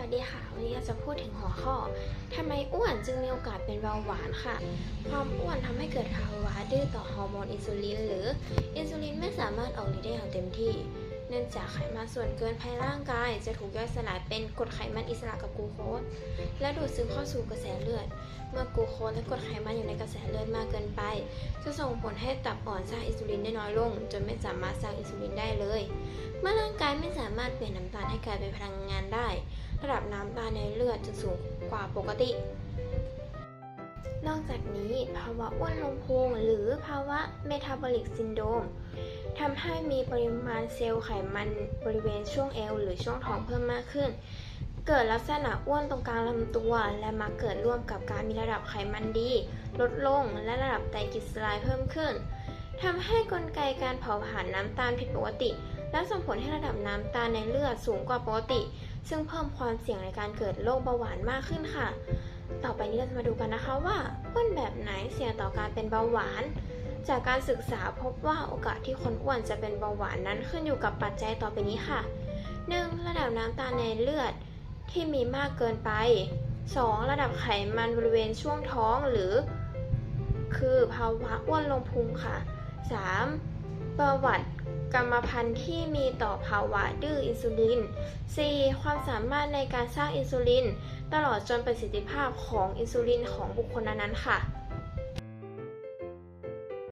วัสดีค่ะ วันนี้เราจะพูดถึงหัวข้อทำไมอ้วนจึงมีโอกาสเป็นเบาหวานค่ะ ความอ้วนทำให้เกิดภาวะดื้อต่อฮอร์โมนอินซูลินหรืออินซูลินไม่สามารถออกฤทธิ์ได้อย่างเต็มที่ เนื่องจากไขมันส่วนเกินภายในร่างกาย จะถูกย่อยสลายเป็นกรดไขมันอิสระกับกลูโคสและดูดซึมเข้าสู่กระแสเลือด เมื่อกลูโคสและกรดไขมันอยู่ในกระแสเลือดมากเกินไป จะส่งผลให้ตับอ่อนสร้างอินซูลินได้น้อยลง จนไม่สามารถสร้างอินซูลินได้เลย เมื่อร่างกายไม่สามารถเปลี่ยนน้ำตาลให้กลายเป็นพลังงานได้ ระดับน้ำตาลในเลือดจึงสูงกว่าปกติ นอกจากนี้ภาวะอ้วนลงพุงหรือภาวะเมตาบอลิกซินโดมทำให้มีปริมาณเซลล์ไขมันบริเวณช่วงเอวหรือช่วงท้องเพิ่มมากขึ้น เกิดลักษณะอ้วนตรงกลางลำตัว และมักเกิดร่วมกับการมีระดับไขมันดี ลดลงและระดับไตรกลีเซอไรด์เพิ่มขึ้นทำให้กลไกการเผาผลาญน้ำตาลผิดปกติ และส่งผลให้ระดับน้ำตาลในเลือดสูงกว่าปกติ ซึ่งเพิ่มความเสี่ยงในการเกิดโรคเบาหวานมากขึ้นค่ะ ต่อไปนี้เราจะมาดูกันนะคะว่าอ้วนแบบไหนเสี่ยงต่อการเป็นเบาหวาน จากการศึกษาพบว่าโอกาสที่คนอ้วนจะเป็นเบาหวานนั้นขึ้นอยู่กับปัจจัยต่อไปนี้ค่ะ 1. ระดับน้ำตาลในเลือดที่มีมากเกินไป 2. ระดับไขมันบริเวณช่วงท้องหรือ คือภาวะอ้วนลงพุงค่ะ 3. ประวัติกรรมพันธุ์ที่มีต่อภาวะดื้ออินซูลิน 4. ความสามารถในการสร้างอินซูลิน ตลอดจนประสิทธิภาพของอินซูลินของบุคคลนั้นๆค่ะ